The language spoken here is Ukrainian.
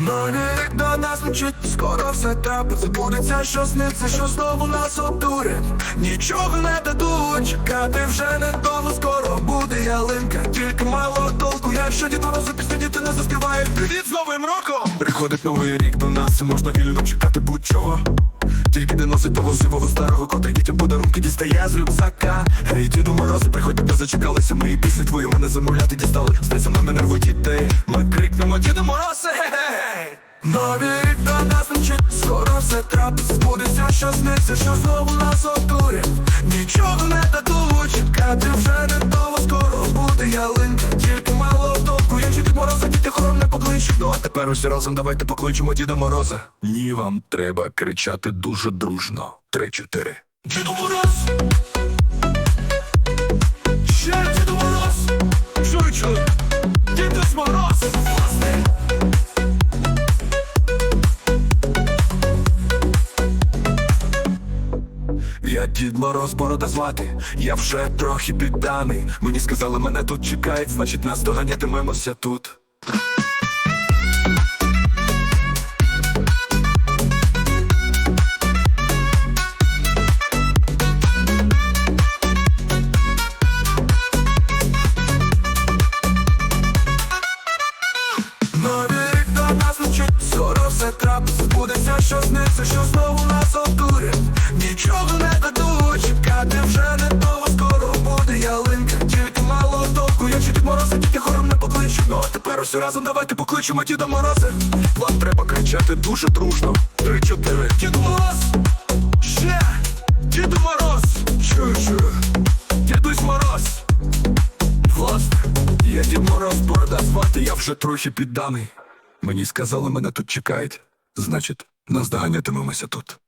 Новий рік до нас мчить, скоро все трапить Забудеться, що сниться, що знову нас обдурять Нічого не дадуть, чекати вже не недовго Скоро буде ялинка, тільки мало толку. Якщо Дід Мороз після діти не заспівають Привіт з Новим роком! Приходить новий рік до нас, і можна вільно чекати будь-чого. Тільки не носить того сивого старого кота Дітям подарунки дістає з рюкзака. Гей, Діду Морози, приходьте, де зачекалися Мої пісні. Твої мене замовляти дістали Стається на мене рвуть дітей Ми крикнемо Діду Мороз, гей Новий рік до нас мчить, скоро все трапиться Збудеться, що сниться, що знову нас обдурять. Нічого не дадуть, чекати вже не не Ну а тепер усі разом давайте покличемо Діда Мороза Ні, вам треба кричати дуже дружно Три-чотири Діду Мороз! Ще Діду Мороз! Чуй! Дідусь Мороз! Власне! Я Дід Мороз борода звати, я вже трохи підданий. Мені сказали, мене тут чекають, значить нас доганятимемося тут. Все трапиться Збудеться, що сниться, що знову нас обдурять Нічого не дадуть, чекати вже не того Скоро буде ялинка, тільки мало толку Якщо Дід Мороза тільки хором не покличуть Ну а тепер усі разом давайте покличемо Діда Мороза Вам треба кричати дуже дружно Три-чотири Дід Мороз! Ще! Діду Мороз! Чую, чую Дідусь Мороз! Власне, я Дід Мороз борода звати, я вже трохи підданий. Мені сказали, мене тут чекають. Значить, наздоганятимемося тут.